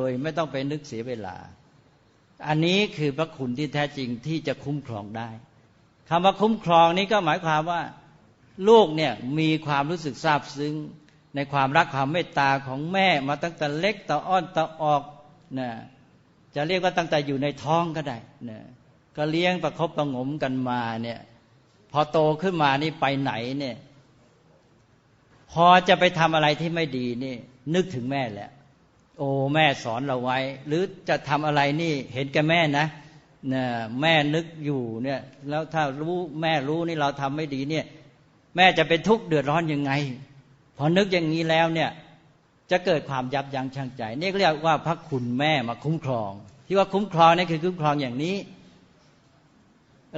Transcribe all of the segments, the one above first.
โดยไม่ต้องไปนึกเสียเวลา อันนี้คือพระคุณที่แท้จริงที่จะคุ้มครองได้คำว่าคุ้มครองนี้ก็หมายความว่าลูกเนี่ยมีความรู้สึกซาบซึ้งในความรักความเมตตาของแม่มาตั้งแต่เล็กต่ออ้อนต่อออกนะจะเรียกว่าตั้งแต่อยู่ในท้องก็ได้นะก็เลี้ยงประคบประงมกันมาเนี่ยพอโตขึ้นมานี่ไปไหนเนี่ย พอจะไปทำอะไรที่ไม่ดีนี่ นึกถึงแม่แหละ โอ้แม่สอนเราไว้ หรือจะทำอะไรนี่เห็นแกแม่นะเนี่ยแม่นึกอยู่เนี่ยแล้วถ้ารู้แม่รู้นี่เราทำไม่ดีเนี่ยแม่จะเป็นทุกข์เดือดร้อนยังไง พอนึกอย่างนี้แล้วเนี่ยจะเกิดความยับยั้งชั่งใจ นี่เรียกว่าพระคุณแม่มาคุ้มครอง ที่ว่าคุ้มครองนี่คือคุ้มครองอย่างนี้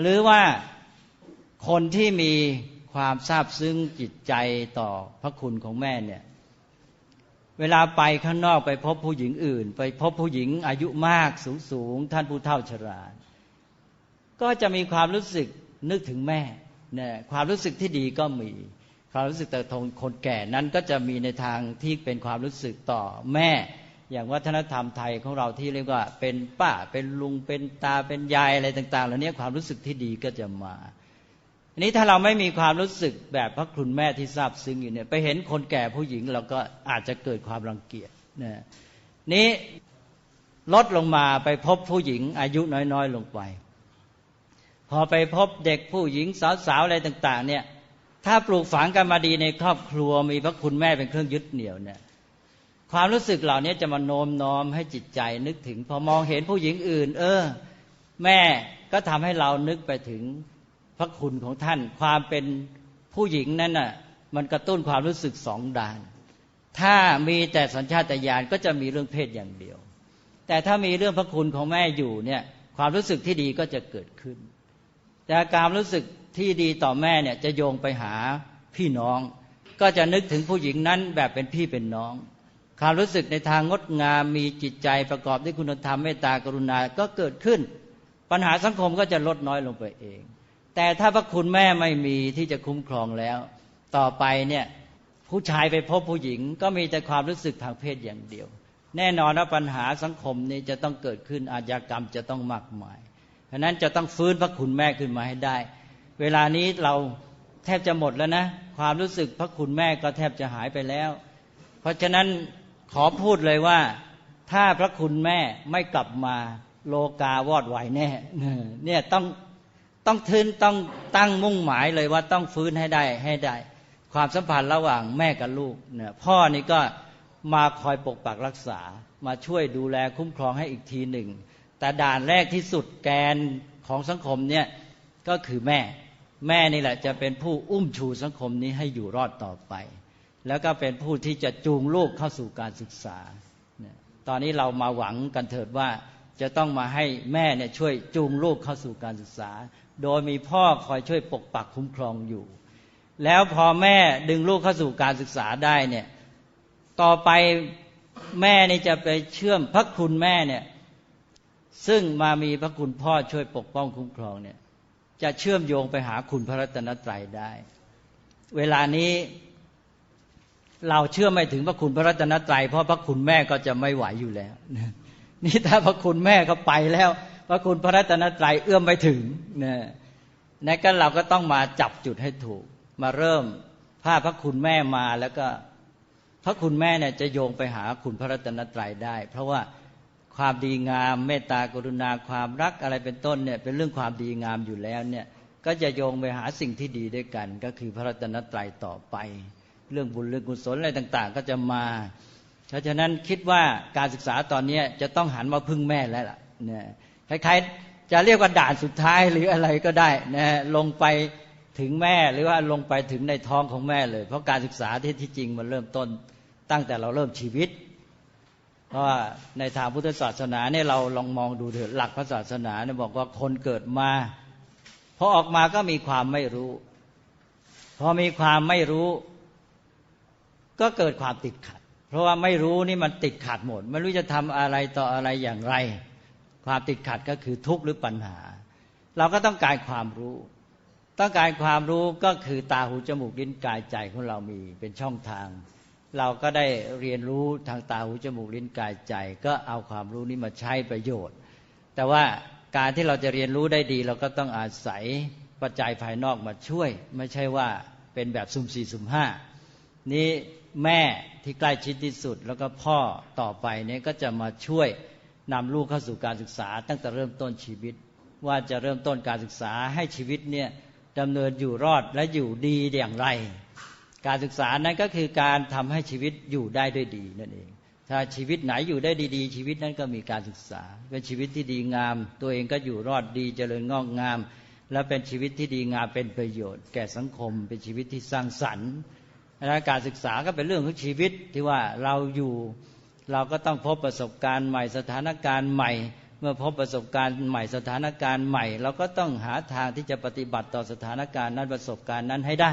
หรือว่าคนที่มีความซาบซึ้งจิตใจต่อพระคุณของแม่เนี่ย เวลาไปข้างนอกไปพบผู้หญิงอื่น ไปพบผู้หญิงอายุมากสูงสูงท่านผู้เฒ่าชรา ก็จะมีความรู้สึกนึกถึงแม่เนี่ยความรู้สึกที่ดีก็มีความรู้สึกแต่ทงคนแก่นั้นก็จะมีในทางที่เป็นความรู้สึกต่อแม่ อย่างวัฒนธรรมไทยของเราที่เรียกว่าเป็นป้าเป็นลุงเป็นตาเป็นยายอะไรต่าง ๆ เหล่านี้ความรู้สึกที่ดีก็จะมา อันนี้ถ้าเราไม่มีความรู้สึกแบบพระคุณแม่ที่ทราบซึ้งอยู่เนี่ย ไปเห็นคนแก่ผู้หญิงเราก็อาจจะเกิดความรังเกียจนะนี้ลดลงมาไปพบผู้หญิงอายุน้อยๆลงไป พอไปพบเด็กผู้หญิงสาวๆอะไรต่าง ๆ เนี่ย ถ้าปลูกฝังกันมาดีในครอบครัวมีพระคุณแม่เป็นเครื่องยึดเหนี่ยวเนี่ยความรู้สึกเหล่านี้จะมาโน้มน้อมให้จิตใจนึกถึง พอมองเห็นผู้หญิงอื่น เออ แม่ก็ทำให้เรานึกไปถึง พระคุณของท่าน ความเป็นผู้หญิงนั้นน่ะมันกระตุ้นความรู้สึกสองด้าน ถ้ามีแต่สัญชาตญาณก็จะมีเรื่องเพศอย่างเดียว แต่ถ้ามีเรื่องพระคุณของแม่อยู่เนี่ยความรู้สึกที่ดีก็จะเกิดขึ้น แต่การรู้สึกที่ดีต่อแม่เนี่ยจะโยงไปหาพี่น้อง ก็จะนึกถึงผู้หญิงนั้นแบบเป็นพี่เป็นน้องความรู้สึกในทางงดงามมีจิตใจประกอบด้วยคุณธรรมเมตตากรุณาก็เกิดขึ้น ปัญหาสังคมก็จะลดน้อยลงไปเอง แต่ถ้าพระคุณแม่ไม่มีที่จะคุ้มครองแล้ว ต่อไปเนี่ยผู้ชายไปพบผู้หญิงก็มีแต่ความรู้สึกทางเพศอย่างเดียว แน่นอนว่าปัญหาสังคมนี้จะต้องเกิดขึ้นอาญากรรมจะต้องมากมายเพราะนั้นจะต้องฟื้นพระคุณแม่ขึ้นมาให้ได้ เวลานี้เราแทบจะหมดแล้วนะ ความรู้สึกพระคุณแม่ก็แทบจะหายไปแล้ว เพราะฉะนั้นขอพูดเลยว่า ถ้าพระคุณแม่ไม่กลับมาโลกาวอดไหวแน่เนี่ยต้อง ต้องทืนต้องตั้งมุ่งหมายเลยว่าต้องฟื้นให้ได้ให้ได้ ความสัมพันธ์ระหว่างแม่กับลูกเนี่ยพ่อนี่ก็มาคอยปกปักรักษา มาช่วยดูแลคุ้มครองให้อีกทีหนึ่ง แต่ด่านแรกที่สุดแกนของสังคมเนี่ยก็คือแม่ แม่นี่แหละจะเป็นผู้อุ้มชูสังคมนี้ให้อยู่รอดต่อไป แล้วก็เป็นผู้ที่จะจูงลูกเข้าสู่การศึกษา ตอนนี้เรามาหวังกันเถิดว่า จะต้องมาให้แม่เนี่ยช่วยจูงลูกเข้าสู่การศึกษา โดยมีพ่อคอยช่วยปกปักคุ้มครองอยู่ แล้วพอแม่ดึงลูกเข้าสู่การศึกษาได้เนี่ยต่อไปแม่นี่จะไปเชื่อมพระคุณแม่เนี่ยซึ่งมามีพระคุณพ่อช่วยปกป้องคุ้มครองเนี่ยจะเชื่อมโยงไปหาคุณพระรัตนตรัยได้ เวลานี้เราเชื่อไม่ถึงพระคุณพระรัตนตรัยเพราะพระคุณแม่ก็จะไม่ไหวอยู่แล้ว นี่ถ้าพระคุณแม่เขาไปแล้ว พระคุณพระรัตนตรัยเอื้อมไปถึงเนี่ยนั่นก็เราก็ต้องมาจับจุดให้ถูก มาเริ่มภาพพระคุณแม่มาแล้วก็พระคุณแม่เนี่ยจะโยงไปหาคุณพระรัตนตรัยได้ เพราะว่าความดีงามเมตตากรุณาความรักอะไรเป็นต้นเนี่ยเป็นเรื่องความดีงามอยู่แล้วเนี่ยก็จะโยงไปหาสิ่งที่ดีด้วยกัน ก็คือพระรัตนตรัยต่อไป เรื่องบุญเรื่องกุศลอะไรต่าง ๆ ก็จะมา เพราะฉะนั้นคิดว่าการศึกษาตอนนี้จะต้องหันมาพึ่งแม่แล้วล่ะนี่ยคล้ายๆจะเรียกว่าด่านสุดท้ายหรืออะไรก็ได้นะลงไปถึงแม่หรือว่าลงไปถึงในท้องของแม่เลย เพราะการศึกษาที่ที่จริงมันเริ่มต้นตั้งแต่เราเริ่มชีวิต เพราะว่าในทางพุทธศาสนาเนี่ยเราลองมองดูเถอะหลักพระศาสนาเนี่ยบอกว่าคนเกิดมาพอออกมาก็มีความไม่รู้ พอมีความไม่รู้ ก็เกิดความติดขัด เพราะว่าไม่รู้นี่มันติดขัดหมด ไม่รู้จะทำอะไรต่ออะไรอย่างไร ความติดขัดก็คือทุกข์หรือปัญหา เราก็ต้องการความรู้ ต้องการความรู้ก็คือตาหูจมูกลิ้นกายใจของเรามีเป็นช่องทาง เราก็ได้เรียนรู้ทางตาหูจมูกลิ้นกายใจ ก็เอาความรู้นี้มาใช้ประโยชน์ แต่ว่าการที่เราจะเรียนรู้ได้ดี เราก็ต้องอาศัยปัจจัยภายนอกมาช่วย ไม่ใช่ว่าเป็นแบบสุ่มสี่สุ่มห้านี้ แม่ที่ใกล้ชิดที่สุด แล้วก็พ่อต่อไปเนี่ยก็จะมาช่วยนำลูกเข้าสู่การศึกษา ตั้งแต่เริ่มต้นชีวิต ว่าจะเริ่มต้นการศึกษาให้ชีวิตเนี่ยดำเนินอยู่รอดและอยู่ดีอย่างไร การศึกษานั้นก็คือการทำให้ชีวิตอยู่ได้ด้วยดีนั่นเอง ถ้าชีวิตไหนอยู่ได้ดีๆ ชีวิตนั้นก็มีการศึกษา เป็นชีวิตที่ดีงาม ตัวเองก็อยู่รอดดีเจริญงอกงาม และเป็นชีวิตที่ดีงามเป็นประโยชน์ แก่สังคม เป็นชีวิตที่สร้างสรรค์ และการศึกษาก็เป็นเรื่องของชีวิตที่ว่าเราอยู่เราก็ต้องพบประสบการณ์ใหม่สถานการณ์ใหม่ เมื่อพบประสบการณ์ใหม่สถานการณ์ใหม่ เราก็ต้องหาทางที่จะปฏิบัติต่อสถานการณ์นั้นประสบการณ์นั้นให้ได้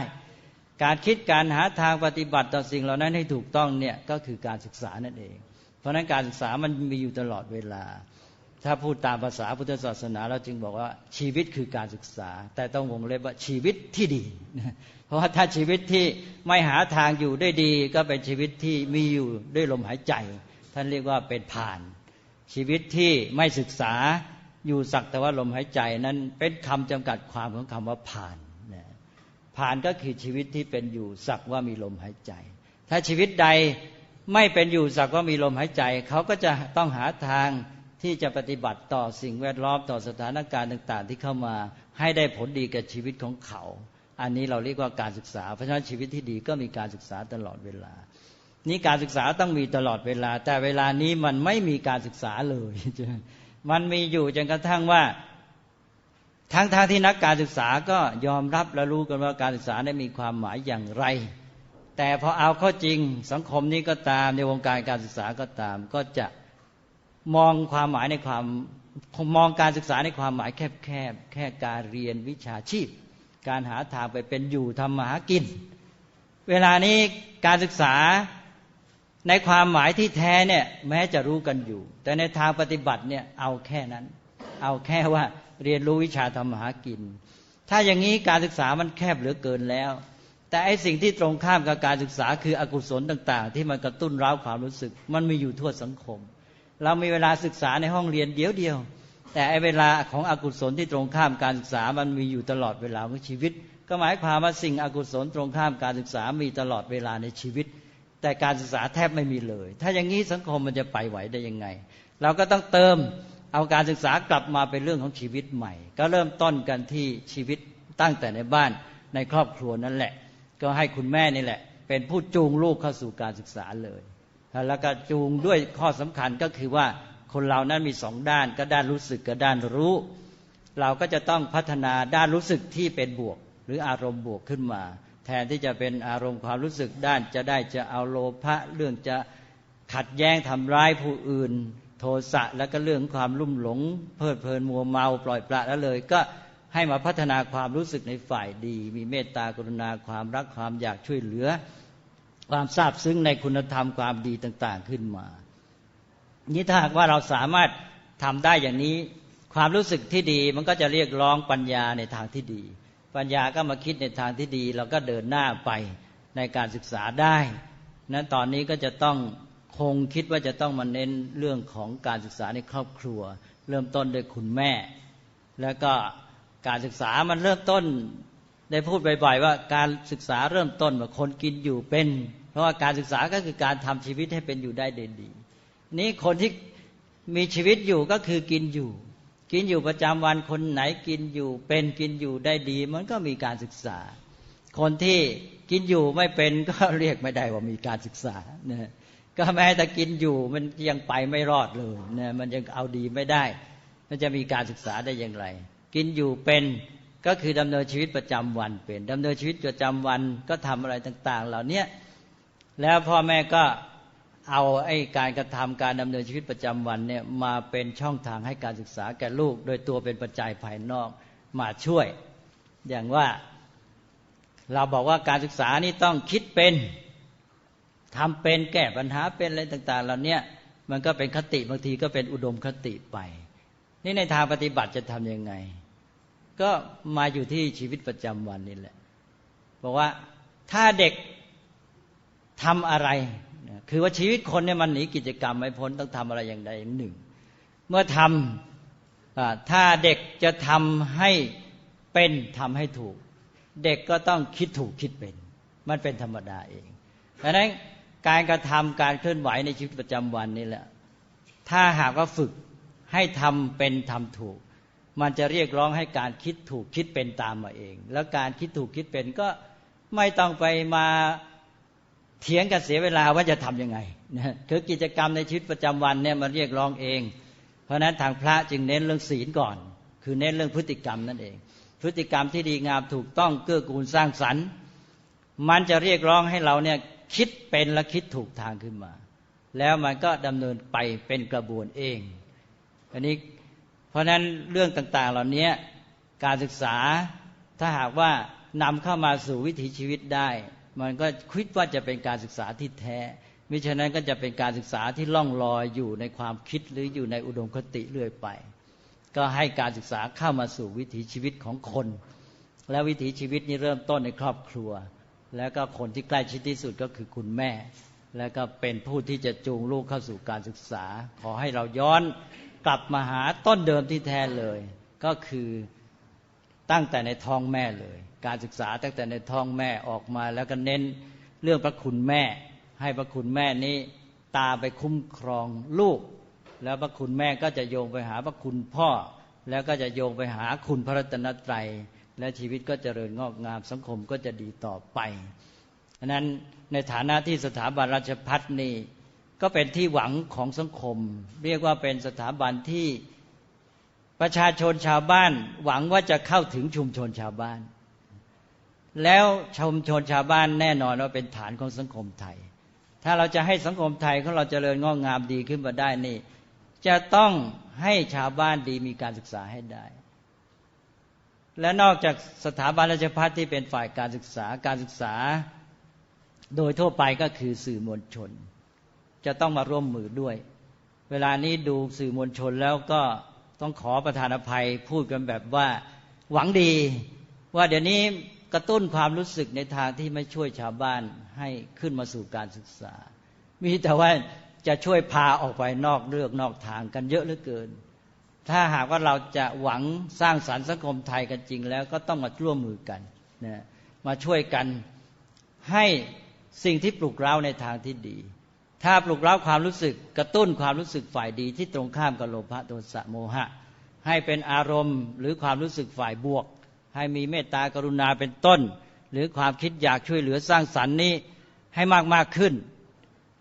การคิดการหาทางปฏิบัติต่อสิ่งเหล่านั้นให้ถูกต้องเนี่ยก็คือการศึกษานั่นเอง เพราะนั้นการศึกษามันมีอยู่ตลอดเวลา ถ้าพูดตามภาษาพุทธศาสนาเราจึงบอกว่าชีวิตคือการศึกษา แต่ต้องวงเล็บว่าชีวิตที่ดี เพราะว่าถ้าชีวิตที่ไม่หาทางอยู่ได้ดี ก็เป็นชีวิตที่มีอยู่ด้วยลมหายใจ ท่านเรียกว่าเป็นผ่าน ชีวิตที่ไม่ศึกษาอยู่สักแต่ว่าลมหายใจนั้นเป็นคำจำกัดความของคำว่าผ่านผ่านก็คือชีวิตที่เป็นอยู่สักว่ามีลมหายใจ ถ้าชีวิตใดไม่เป็นอยู่สักว่ามีลมหายใจ เขาก็จะต้องหาทางที่จะปฏิบัติต่อสิ่งแวดล้อมต่อสถานการณ์ต่าง ๆ ที่เข้ามาให้ได้ผลดีกับชีวิตของเขา อันนี้เราเรียกว่าการศึกษา เพราะฉะนั้นชีวิตที่ดีก็มีการศึกษาตลอดเวลา นี่การศึกษาต้องมีตลอดเวลา แต่เวลานี้มันไม่มีการศึกษาเลย มันมีอยู่จนกระทั่งว่าทั้งทางที่นักการศึกษาก็ยอมรับและรู้กันว่าการศึกษาได้มีความหมายอย่างไร แต่พอเอาเข้าจริงสังคมนี้ก็ตามในวงการการศึกษาก็ตาม ก็จะมองความหมายในความมองการศึกษาในความหมายแคบๆแแค่การเรียนวิชาชีพ การหาทางไปเป็นอยู่ทำมาหากิน เวลานี้การศึกษาในความหมายที่แท้เนี่ยแม้จะรู้กันอยู่ แต่ในทางปฏิบัติเนี่ยเอาแค่นั้น เอาแค่ว่าเรียนรู้วิชาทำมาหากิน ถ้าอย่างนี้การศึกษามันแคบเหลือเกินแล้ว แต่ไอสิ่งที่ตรงข้ามกับการศึกษาคืออกุศลต่าง ๆ ที่มันกระตุ้นร้าวความรู้สึก มันมีอยู่ทั่วสังคม เรามีเวลาศึกษาในห้องเรียนเดียวเดียว แต่ไอเวลาของอกุศลที่ตรงข้ามการศึกษามันมีอยู่ตลอดเวลาของชีวิต ก็หมายความว่าสิ่งอกุศลตรงข้ามการศึกษามีตลอดเวลาในชีวิต แต่การศึกษาแทบไม่มีเลย ถ้าอย่างนี้สังคมมันจะไปไหวได้ยังไง เราก็ต้องเติมเอาการศึกษากลับมาเป็นเรื่องของชีวิตใหม่ ก็เริ่มต้นกันที่ชีวิตตั้งแต่ในบ้านในครอบครัวนั่นแหละ ก็ให้คุณแม่นี่แหละ เป็นผู้จูงลูกเข้าสู่การศึกษาเลย แล้วก็จูงด้วยข้อสำคัญก็คือว่า คนเรานั้นมีสองด้านก็ด้านรู้สึกกับด้านรู้ เราก็จะต้องพัฒนาด้านรู้สึกที่เป็นบวก หรืออารมณ์บวกขึ้นมา แทนที่จะเป็นอารมณ์ความรู้สึกด้านจะได้จะเอาโลภะเรื่องจะขัดแย้งทำร้ายผู้อื่น โทสะแล้วก็เรื่องความลุ่มหลง เพลิดเพลินมัวเมาปล่อยปละแล้วเลย ก็ให้มาพัฒนาความรู้สึกในฝ่ายดี มีเมตตากรุณาความรักความอยากช่วยเหลือ ความซาบซึ้งในคุณธรรมความดีต่าง ๆขึ้นมา นี้ถ้าหากว่าเราสามารถทำได้อย่างนี้ ความรู้สึกที่ดีมันก็จะเรียกร้องปัญญาในทางที่ดี ปัญญาก็มาคิดในทางที่ดี เราก็เดินหน้าไปในการศึกษาได้นั้นตอนนี้ก็จะต้องคงคิดว่าจะต้องมาเน้นเรื่องของการศึกษาในครอบครัว เริ่มต้นด้วยคุณแม่ แล้วก็การศึกษามันเริ่มต้นได้พูดบ่อยๆว่าการศึกษาเริ่มต้นว่าคนกินอยู่เป็น เพราะว่าการศึกษาก็คือการทำชีวิตให้เป็นอยู่ได้ด่ นดีนี้คนที่มีชีวิตอยู่ก็คือกินอยู่ กินอยู่ประจำวันคนไหนกินอยู่ เป็นกินอยู่ได้ดี มันก็มีการศึกษา คนที่กินอยู่ไม่เป็นก็เรียกไม่ได้ว่ามีการศึกษานะก็แม้แต่กินอยู่มันยังไปไม่รอดเลยนะมันยังเอาดีไม่ได้ มันจะมีการศึกษาได้อย่างไร กินอยู่เป็นก็คือดำเนินชีวิตประจำวันเป็นดำเนินชีวิตประจำวันก็ทำอะไรต่าง ๆ เหล่านี้แล้วพ่อแม่ก็ เอาไอ้การกระทำการดำเนินชีวิตประจำวันเนี่ยมาเป็นช่องทางให้การศึกษาแก่ลูก โดยตัวเป็นปัจจัยภายนอกมาช่วย อย่างว่าเราบอกว่าการศึกษานี่ต้องคิดเป็นทำเป็นแก้ปัญหาเป็นอะไรต่างๆเหล่านี้มันก็เป็นคติบางทีก็เป็นอุดมคติไป นี่ในทางปฏิบัติจะทำยังไง ก็มาอยู่ที่ชีวิตประจำวันนี่แหละบอกว่าถ้าเด็กทำอะไร คือว่าชีวิตคนเนี่ยมันหนีกิจกรรมไม่พ้นต้องทำอะไรอย่างใดหนึ่ง เมื่อทำถ้าเด็กจะทำให้เป็นทำให้ถูก เด็กก็ต้องคิดถูกคิดเป็น มันเป็นธรรมดาเองดังนั้นการกระทำการเคลื่อนไหวในชีวิตประจำวันนี่แหละ ถ้าหากว่าฝึกให้ทำเป็นทำถูก มันจะเรียกร้องให้การคิดถูกคิดเป็นตามมาเอง แล้วการคิดถูกคิดเป็นก็ไม่ต้องไปมา เถียงกันเสียเวลาว่าจะทํำยังไงนะคือกิจกรรมในชีวิตประจำวันเนี่ยมันเรียกร้องเอง เพราะนั้นทางพระจึงเน้นเรื่องศีลก่อน คือเน้นเรื่องพฤติกรรมนั่นเอง พฤติกรรมที่ดีงามถูกต้องเกื้อกูลสร้างสรรค์ มันจะเรียกร้องให้เราเนี่ยคิดเป็นและคิดถูกทางขึ้นมา แล้วมันก็ดำเนินไปเป็นกระบวนเองอันนี้เพราะนั้นเรื่องต่างๆ เหล่านี้การศึกษาถ้าหากว่านำเข้ามาสู่วิถีชีวิตได้ มันก็คิดว่าจะเป็นการศึกษาที่แท้มิฉะนั้นก็จะเป็นการศึกษาที่ล่องลอยอยู่ในความคิดหรืออยู่ในอุดมคติเรื่อยไป ก็ให้การศึกษาเข้ามาสู่วิถีชีวิตของคน และวิถีชีวิตนี้เริ่มต้นในครอบครัว แล้วก็คนที่ใกล้ชิดที่สุดก็คือคุณแม่ แล้วก็เป็นผู้ที่จะจูงลูกเข้าสู่การศึกษา ขอให้เราย้อนกลับมาหาต้นเดิมที่แท้เลย ก็คือตั้งแต่ในท้องแม่เลย การศึกษาตั้งแต่ในท้องแม่ออกมา แล้วก็เน้นเรื่องพระคุณแม่ ให้พระคุณแม่นี้ตาไปคุ้มครองลูก แล้วพระคุณแม่ก็จะโยงไปหาพระคุณพ่อ แล้วก็จะโยงไปหาคุณพระรัตนตรัย และชีวิตก็จเจริญงอกงามสังคมก็จะดีต่อไปฉะนั้นในฐานะที่สถาบันราชพัฒนี่ก็เป็นที่หวังของสังคม เรียกว่าเป็นสถาบันที่ประชาชนชาวบ้าน หวังว่าจะเข้าถึงชุมชนชาวบ้าน แล้วชุมชนชาวบ้านแน่นอนว่าเป็นฐานของสังคมไทย ถ้าเราจะให้สังคมไทยของเราจเจริญงอกงามดีขึ้นมาได้นี่ จะต้องให้ชาวบ้านดีมีการศึกษาให้ได้ และนอกจากสถาบันราชพัฒที่เป็นฝ่ายการศึกษาการศึกษา โดยทั่วไปก็คือสื่อมวลชน จะต้องมาร่วมมือด้วย เวลานี้ดูสื่อมวลชนแล้วก็ต้องขอประธานอภัยพูดกันแบบว่าหวังดี ว่าเดี๋ยวนี้ กระตุ้นความรู้สึกในทางที่ไม่ช่วยชาวบ้านให้ขึ้นมาสู่การศึกษา มีแต่ว่าจะช่วยพาออกไปนอกเรื่องนอกทางกันเยอะเหลือเกิน ถ้าหากว่าเราจะหวังสร้างสรรค์สังคมไทยกันจริงแล้วก็ต้องมาร่วมมือกันนะมาช่วยกันให้สิ่งที่ปลุกเร้าในทางที่ดี ถ้าปลุกเร้าความรู้สึกกระตุ้นความรู้สึกฝ่ายดีที่ตรงข้ามกับโลภะโทสะโมหะ ให้เป็นอารมณ์หรือความรู้สึกฝ่ายบวก ให้มีเมตตากรุณาเป็นต้น หรือความคิดอยากช่วยเหลือสร้างสรรค์นี้ให้มากมากขึ้น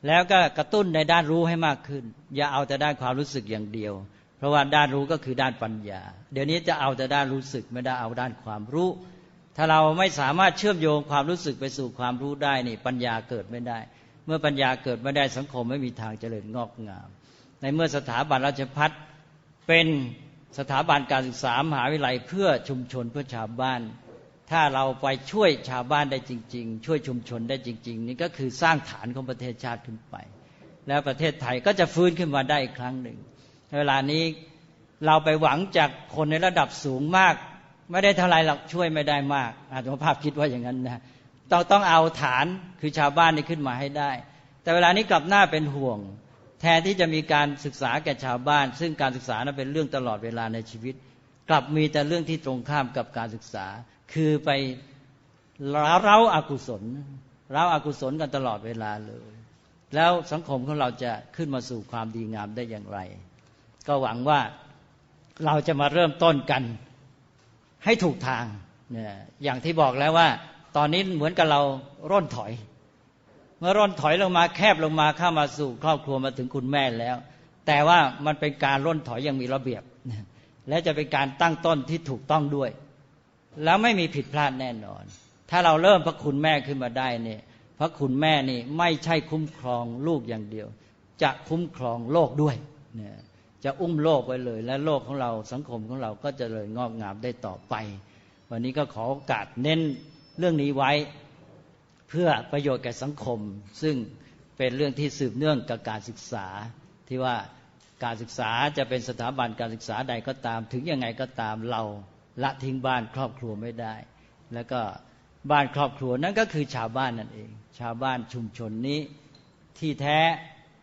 แล้วก็กระตุ้นในด้านรู้ให้มากขึ้น อย่าเอาแต่ด้านความรู้สึกอย่างเดียว เพราะว่าด้านรู้ก็คือด้านปัญญา เดี๋ยวนี้จะเอาแต่ด้านรู้สึกไม่ได้เอาด้านความรู้ ถ้าเราไม่สามารถเชื่อมโยงความรู้สึกไปสู่ความรู้ได้นี่ปัญญาเกิดไม่ได้ เมื่อปัญญาเกิดไม่ได้สังคมไม่มีทางเจริญงอกงาม ในเมื่อสถาบันราชพัฒเป็น สถาบันการศึกษามหาวิทยาลัยเพื่อชุมชนเพื่อชาวบ้าน ถ้าเราไปช่วยชาวบ้านได้จริง ๆ ช่วยชุมชนได้จริง ๆ นี่ก็คือสร้างฐานของประเทศชาติขึ้นไป แล้วประเทศไทยก็จะฟื้นขึ้นมาได้อีกครั้งหนึ่งเวลานี้เราไปหวังจากคนในระดับสูงมาก ไม่ได้เท่าไรหรอกช่วยไม่ได้มากอาตมาภาพคิดว่าอย่างนั้นนะต้องต้องเอาฐานคือชาวบ้านนี่ขึ้นมาให้ได้ แต่เวลานี้กลับหน้าเป็นห่วง แทนที่จะมีการศึกษาแก่ชาวบ้าน ซึ่งการศึกษานั้นเป็นเรื่องตลอดเวลาในชีวิต กลับมีแต่เรื่องที่ตรงข้ามกับการศึกษา คือไปเร้าอากุศลเร้าอากุศลกันตลอดเวลาเลย แล้วสังคมของเราจะขึ้นมาสู่ความดีงามได้อย่างไร ก็หวังว่าเราจะมาเริ่มต้นกันให้ถูกทางเนี่ยอย่างที่บอกแล้วว่า ตอนนี้เหมือนกับเราร่นถอย เมื่อร่อนถอยลงมาแคบลงมาเข้ามาสู่ครอบครัวมาถึงคุณแม่แล้ว แต่ว่ามันเป็นการร่นถอยยังมีระเบียบ และจะเป็นการตั้งต้นที่ถูกต้องด้วย แล้วไม่มีผิดพลาดแน่นอน ถ้าเราเริ่มพระคุณแม่ขึ้นมาได้เนี่ยพระคุณแม่นี่ไม่ใช่คุ้มครองลูกอย่างเดียว จะคุ้มครองโลกด้วยเนี่ยจะอุ้มโลกไว้เลย และโลกของเราสังคมของเราก็จะเลยงอกงามได้ต่อไป วันนี้ก็ขอโอกาสเน้นเรื่องนี้ไว้ เพื่อประโยชน์แก่สังคม ซึ่งเป็นเรื่องที่สืบเนื่องกับการศึกษา ที่ว่าการศึกษาจะเป็นสถาบันการศึกษาใดก็ตาม ถึงยังไงก็ตามเราละทิ้งบ้านครอบครัวไม่ได้ แล้วก็บ้านครอบครัวนั่นก็คือชาวบ้านนั่นเอง ชาวบ้านชุมชนนี้ที่แท้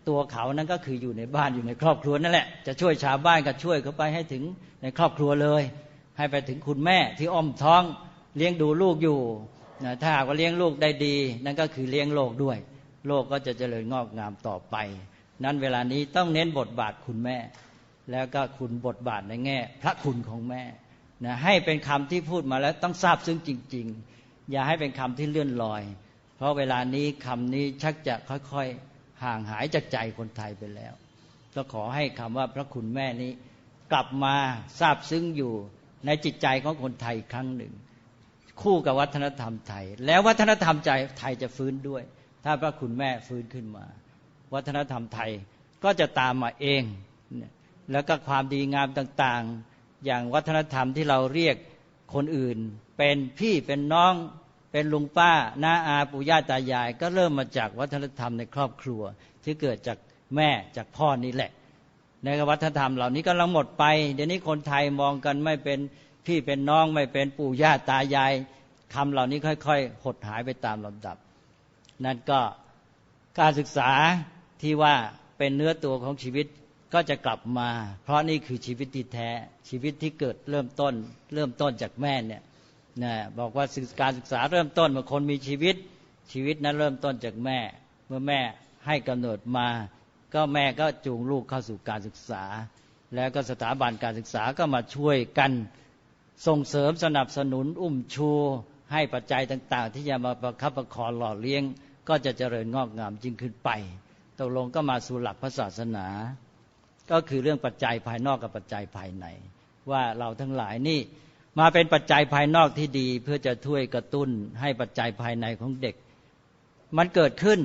ตัวเขานั้นก็คืออยู่ในบ้านอยู่ในครอบครัวนั่นแหละจะช่วยชาวบ้านก็ช่วยเขาไปให้ถึงในครอบครัวเลย ให้ไปถึงคุณแม่ที่อ้อมท้องเลี้ยงดูลูกอยู่ นะถ้าหากว่าเลี้ยงลูกได้ดี นั่นก็คือเลี้ยงโลกด้วย โลกก็จะเจริญงอกงามต่อไป นั้นเวลานี้ต้องเน้นบทบาทคุณแม่ แล้วก็คุณบทบาทในแง่ พระคุณของแม่นะให้เป็นคำที่พูดมาแล้วต้องทราบซึ้งจริง ๆ อย่าให้เป็นคำที่เลื่อนลอย เพราะเวลานี้คำนี้ชักจะค่อยๆห่างหายจากใจคนไทยไปแล้ว ก็ขอให้คำว่าพระคุณแม่นี้ กลับมาทราบซึ้งอยู่ในจิตใจของคนไทยครั้งหนึ่ง คู่กับวัฒนธรรมไทย แล้ววัฒนธรรมใจไทยจะฟื้นด้วย ถ้าพระคุณแม่ฟื้นขึ้นมา วัฒนธรรมไทยก็จะตามมาเอง แล้วก็ความดีงามต่างๆ อย่างวัฒนธรรมที่เราเรียกคนอื่น เป็นพี่เป็นน้องเป็นลุงป้าน้าอาปู่ย่าตายาย ก็เริ่มมาจากวัฒนธรรมในครอบครัว ที่เกิดจากแม่จากพ่อนี่แหละในวัฒนธรรมเหล่านี้ก็ลังหมดไป เดี๋ยวนี้คนไทยมองกันไม่เป็น พี่เป็นน้องไม่เป็นปู่ย่าตายายคำเหล่านี้ค่อย ๆ หดหายไปตามลำดับ นั่นก็การศึกษาที่ว่าเป็นเนื้อตัวของชีวิตก็จะกลับมา เพราะนี่คือชีวิตที่แท้ชีวิตที่เกิดเริ่มต้น เริ่มต้นจากแม่เนี่ยนะบอกว่าการศึกษาเริ่มต้นเมื่อคนมีชีวิตชีวิตนั้นเริ่มต้นจากแม่ เมื่อแม่ให้กำเนิดมา ก็แม่ก็จูงลูกเข้าสู่การศึกษา แล้วก็สถาบันการศึกษาก็มาช่วยกัน ส่งเสริมสนับสนุนอุ้มชูให้ปัจจัยต่าง ๆ ที่จะมาประคับประคองหล่อเลี้ยง ก็จะเจริญงอกงามยิ่งขึ้นไปตกลงก็มาสู่หลักพระศาสนา ก็คือเรื่องปัจจัยภายนอกกับปัจจัยภายใน ว่าเราทั้งหลายนี่มาเป็นปัจจัยภายนอกที่ดี เพื่อจะช่วยกระตุ้นให้ปัจจัยภายในของเด็ก มันเกิดขึ้น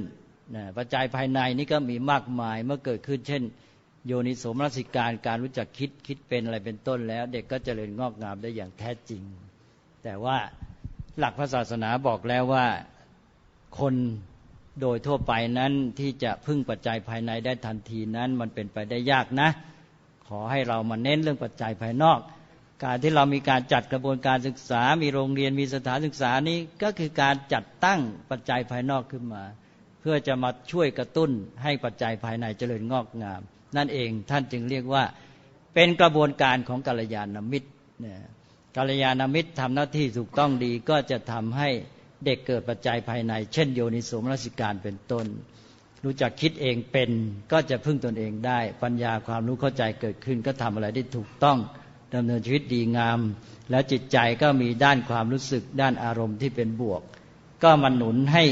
นะปัจจัยภายในนี่ก็มีมากมายเมื่อเกิดขึ้น เช่น โยนิโสมนสิการการรู้จักคิดคิดเป็นอะไรเป็นต้นแล้ว เด็กก็จเจริญงอกงามได้อย่างแท้จริง แต่ว่าหลักพระศาสนาบอกแล้วว่าคนโดยทั่วไปนั้นที่จะพึ่งปัจจัยภายในได้ทันทีนั้นมันเป็นไปได้ยากนะ ขอให้เรามาเน้นเรื่องปัจจัยภายนอก การที่เรามีการจัดกระบวนการศึกษา มีโรงเรียนมีสถานศึกษานี้ก็คือการจัดตั้งปัจจัยภายนอกขึ้นมา เพื่อจะมาช่วยกระตุ้นให้ปัจจัยภายในเจริญงอกงาม นั่นเองท่านจึงเรียกว่าเป็นกระบวนการของกัลยาณมิตรกัลยาณมิตรทำหน้าที่ถูกต้องดีก็จะทำให้เด็กเกิดปัจจัยภายใน เช่นโยนิสมรสิการเป็นต้น รู้จักคิดเองเป็นก็จะพึ่งตนเองได้ ปัญญาความรู้เข้าใจเกิดขึ้น ก็ทำอะไรได้ถูกต้องดำเนินชีวิตดีงาม และจิตใจก็มีด้านความรู้สึกด้านอารมณ์ที่เป็นบวก ก็มันหนุนให้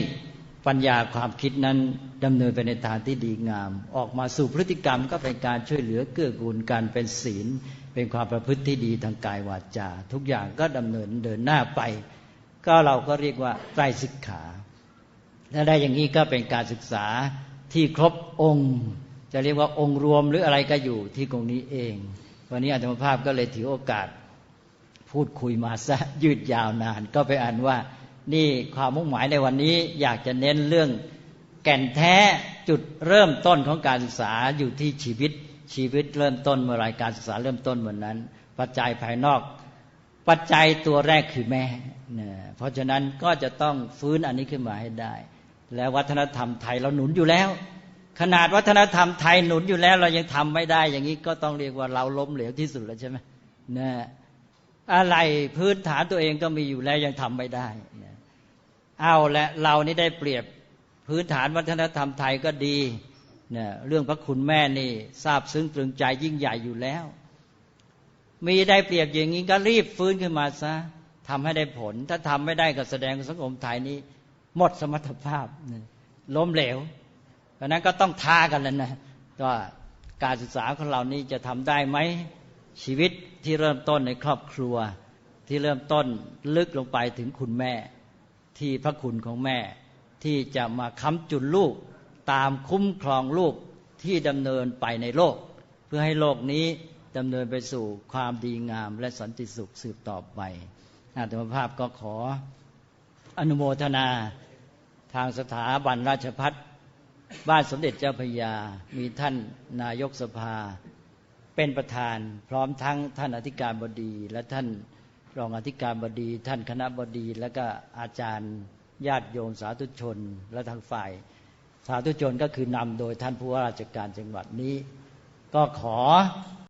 ปัญญาความคิดนั้นดำเนินไปในทางที่ดีงาม ออกมาสู่พฤติกรรมก็เป็นการช่วยเหลือเกื้อกูลกันเป็นศีล เป็นความประพฤติที่ดีทางกายวาจา ทุกอย่างก็ดำเนินเดินหน้าไป ก็เราก็เรียกว่าไตรสิกขาถ้าได้อย่างนี้ก็เป็นการศึกษาที่ครบองค์ จะเรียกว่าองค์รวมหรืออะไรก็อยู่ที่ตรงนี้เอง วันนี้อาจารย์ภาพก็เลยถือโอกาส พูดคุยมาซะยืดยาวนาน ก็ไปอ่านว่า นี่ความมุ่งหมายในวันนี้อยากจะเน้นเรื่องแก่นแท้จุดเริ่มต้นของการศึกษาอยู่ที่ชีวิตชีวิตเริ่มต้นเมื่อไรการศึกษาเริ่มต้นเหมือนนั้น ปัจจัยภายนอก ปัจจัยตัวแรกคือแม่เนี่ยเพราะฉะนั้นก็จะต้องฟื้นอันนี้ขึ้นมาให้ได้ แล้ววัฒนธรรมไทยเราหนุนอยู่แล้ว ขนาดวัฒนธรรมไทยหนุนอยู่แล้ว เรายังทำไม่ได้ อย่างนี้ก็ต้องเรียกว่าเราล้มเหลวที่สุดแล้วใช่ไหมเนี่ยอะไรพื้นฐานตัวเองก็มีอยู่แล้วยังทำไม่ได้ เอาและเรานี่ได้เปรียบพื้นฐานวัฒนธรรมไทยก็ดีเนี่ยเรื่องพระคุณแม่นี่ทราบซึ้งตรึงใจยิ่งใหญ่อยู่แล้ว มีได้เปรียบอย่างนี้ก็รีบฟื้นขึ้นมาซะทำให้ได้ผล ถ้าทำไม่ได้ก็แสดงสังคมไทยนี้ หมดสมรรถภาพล้มเหลวเพราะนั้นก็ต้องท้ากันแล้วนะว่าการศึกษาของเรานี้จะทำได้ไหมชีวิตที่เริ่มต้นในครอบครัว ที่เริ่มต้นลึกลงไปถึงคุณแม่ ที่พระคุณของแม่ ที่จะมาค้ำจุนลูก ตามคุ้มครองลูกที่ดำเนินไปในโลก เพื่อให้โลกนี้ดำเนินไปสู่ความดีงามและสันติสุขสืบต่อไปอาตมาภาพก็ขออนุโมทนาทางสถาบันราชพัฒบ้านสมเด็จเจ้าพยา มีท่านนายกสภา เป็นประธานพร้อมทั้งท่านอธิการบดีและท่าน รองอธิการบดีท่านคณะบดี และก็อาจารย์ญาติโยมสาธุชน และทางฝ่าย สาธุชนก็คือนำโดยท่านผู้ว่าราชการจังหวัดนี้ ก็ขอ